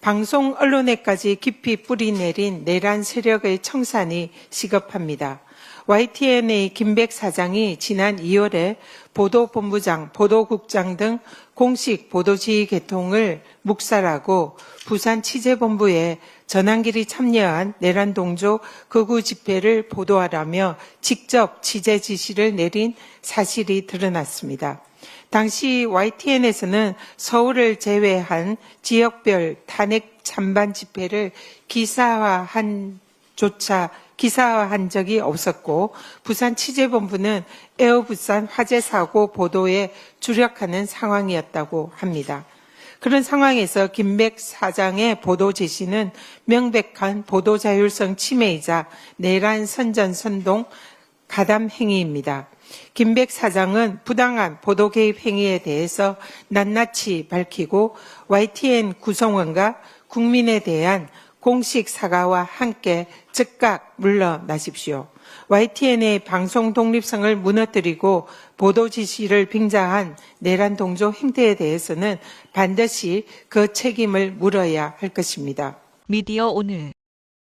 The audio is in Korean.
방송 언론에까지 깊이 뿌리 내린 내란 세력의 청산이 시급합니다. YTN의 김백 사장이 지난 2월에 보도본부장, 보도국장 등 공식 보도지휘 개통을 묵살하고 부산 취재본부에 전환길이 참여한 내란 동조 극우 집회를 보도하라며 직접 취재 지시를 내린 사실이 드러났습니다. 당시 YTN에서는 서울을 제외한 지역별 탄핵 찬반 집회를 기사화한 조차 기사화한 적이 없었고 부산 취재본부는 에어 부산 화재 사고 보도에 주력하는 상황이었다고 합니다. 그런 상황에서 김백 사장의 보도 지시는 명백한 보도 자율성 침해이자 내란 선전 선동 가담 행위입니다. 김백 사장은 부당한 보도 개입 행위에 대해서 낱낱이 밝히고 YTN 구성원과 국민에 대한 공식 사과와 함께 즉각 물러나십시오. YTN의 방송 독립성을 무너뜨리고 보도 지시를 빙자한 내란 동조 행태에 대해서는 반드시 그 책임을 물어야 할 것입니다. 미디어 오늘